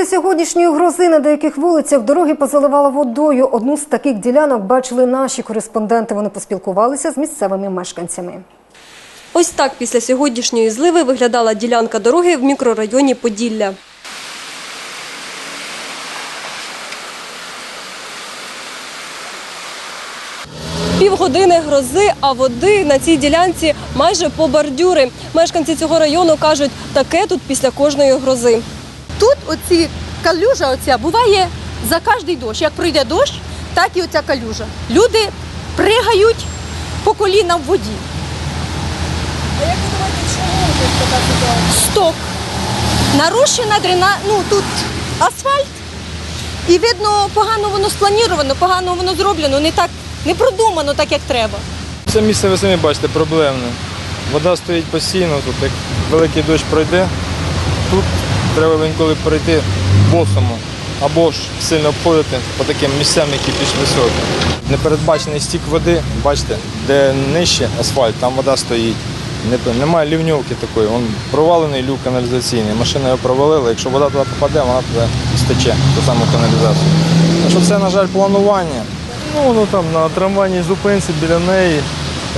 Після сьогоднішньої грози на деяких вулицях дороги позаливало водою. Одну з таких ділянок бачили наші кореспонденти. Вони поспілкувалися з місцевими мешканцями. Ось так після сьогоднішньої зливи виглядала ділянка дороги в мікрорайоні Поділля. Півгодини грози, а води на цій ділянці майже по бордюри. Мешканці цього району кажуть, таке тут після кожної грози. Тут оці калюжа оця буває за кожний дощ. Як пройде дощ, так і оця калюжа. Люди пригають по коліна в воді. А як ви думаєте, чому тут така ситуація? Сток. Нарощена дрена, ну тут асфальт. І видно, погано воно спланіровано, погано воно зроблено, не так, не продумано так, як треба. Це місце ви самі бачите проблемне. Вода стоїть постійно, тут як великий дощ пройде, тут треба інколи перейти босому або ж сильно обходити по таким місцям, які більш високі. Непередбачений стік води, бачите, де нижче асфальт, там вода стоїть. Немає лівньовки такої, він провалений люк каналізаційний. Машина його провалила, якщо вода туди попаде, вона туди стече, ту саму каналізацію. Так що це, на жаль, планування. Ну, ну там на трамвайній зупинці біля неї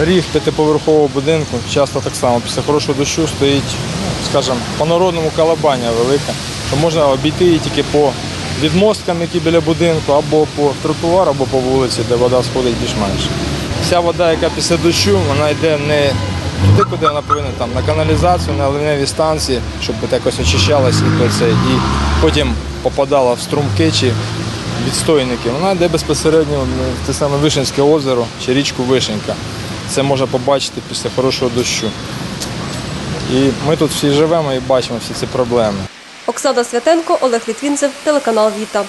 ріг п'ятиповерхового будинку. Часто так само після хорошого дощу стоїть, ну, скажімо, по народному калабаня велика, що можна обійти її тільки по відмосткам, які біля будинку, або по тротуару, або по вулиці, де вода сходить більш-менш. Вся вода, яка після дощу, вона йде не туди, куди вона повинна, там, на каналізацію, на ливневі станції, щоб якось це, і потім попадала в струмки чи відстойники. Вона йде безпосередньо в те саме Вишенське озеро чи річку Вишенька. Це можна побачити після хорошого дощу. І ми тут всі живемо і бачимо всі ці проблеми. Оксана Святенко, Олег Літвінцев, телеканал Віта.